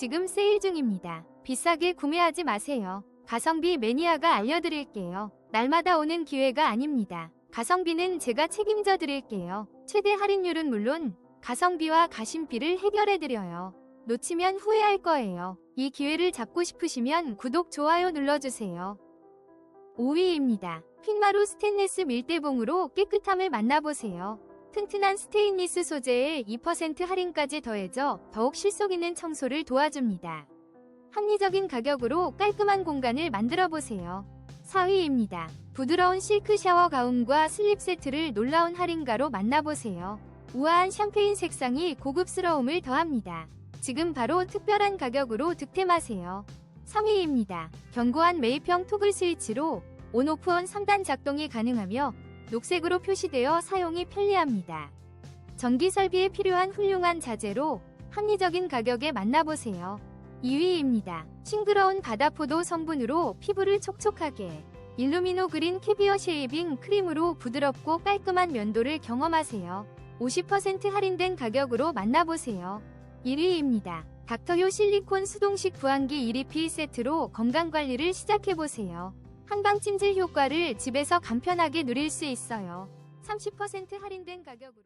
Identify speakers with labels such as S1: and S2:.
S1: 지금 세일 중입니다. 비싸게 구매하지 마세요. 가성비 매니아가 알려드릴게요. 날마다 오는 기회가 아닙니다. 가성비는 제가 책임져 드릴게요. 최대 할인율은 물론 가성비와 가심비를 해결해 드려요. 놓치면 후회할 거예요. 이 기회를 잡고 싶으시면 구독, 좋아요 눌러주세요. 5위입니다. 핀마루 스테인리스 밀대봉으로 깨끗함을 만나보세요. 튼튼한 스테인리스 소재에 2% 할인까지 더해져 더욱 실속 있는 청소를 도와줍니다. 합리적인 가격으로 깔끔한 공간을 만들어 보세요. 4위입니다. 부드러운 실크 샤워 가운과 슬립 세트를 놀라운 할인가로 만나보세요. 우아한 샴페인 색상이 고급스러움을 더합니다. 지금 바로 특별한 가격으로 득템하세요. 3위입니다. 견고한 매입형 토글 스위치로 온오프온 3단 작동이 가능하며 녹색으로 표시되어 사용이 편리합니다. 전기 설비에 필요한 훌륭한 자재로 합리적인 가격에 만나보세요. 2위입니다. 싱그러운 바다포도 성분으로 피부를 촉촉하게 일루미노 그린 캐비어 쉐이빙 크림으로 부드럽고 깔끔한 면도를 경험하세요. 50% 할인된 가격으로 만나보세요. 1위입니다. 닥터효 실리콘 수동식 부항기 1위피 세트로 건강관리를 시작해보세요. 한방 찜질 효과를 집에서 간편하게 누릴 수 있어요. 30% 할인된 가격으로